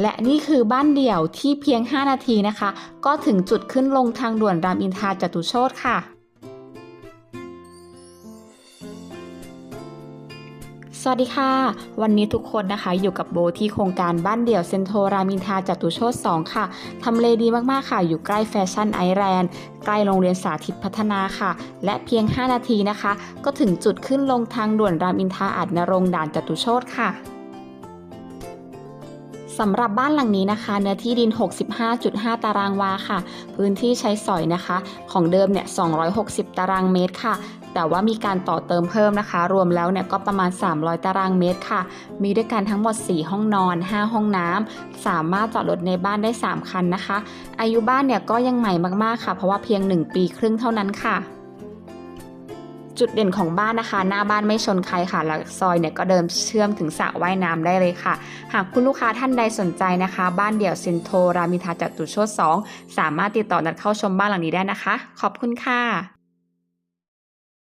และนี่คือบ้านเดี่ยวที่เพียง 5 นาทีนะคะ ก็ถึงจุดขึ้นลงทางด่วนรามอินทราจตุโชตค่ะ สวัสดีค่ะ วันนี้ทุกคนนะคะอยู่กับโบที่โครงการบ้านเดี่ยวเซนโทรามินทราจตุโชต2ค่ะทำเลดีมากๆค่ะ อยู่ใกล้แฟชั่นไอแลนด์ใกล้โรงเรียนสาธิตพัฒนาค่ะ และเพียง 5 นาทีนะคะ ก็ถึงจุดขึ้นลงทางด่วนรามอินทราอาจนรงด่านจตุโชตค่ะ สำหรับบ้านหลังนี้นะคะ เนื้อที่ดิน 65.5 ตารางวาค่ะ พื้นที่ใช้สอยนะคะ ของเดิมเนี่ย 260 ตารางเมตรค่ะ แต่ว่ามีการต่อเติมเพิ่มนะคะ รวมแล้วเนี่ยก็ประมาณ 300 ตารางเมตรค่ะ มีด้วยกันทั้งหมด 4 ห้องนอน 5 ห้องน้ำสามารถจอดรถในบ้านได้ 3 คันนะคะ อายุบ้านเนี่ยก็ยังใหม่มากๆค่ะ เพราะว่าเพียง 1 ปีครึ่งเท่านั้นค่ะ จุดเด่นของบ้านนะคะ หน้าบ้านไม่ชนใครค่ะแล้วซอยเนี่ยก็เดินเชื่อมถึงสระว่ายน้ำได้เลยค่ะ หากคุณลูกค้าท่านใดสนใจนะคะ บ้านเดี่ยวเซนโทรามิทาจตุโชตสองสามารถติดต่อนัดเข้าชมบ้านหลังนี้ได้นะคะ ขอบคุณค่ะ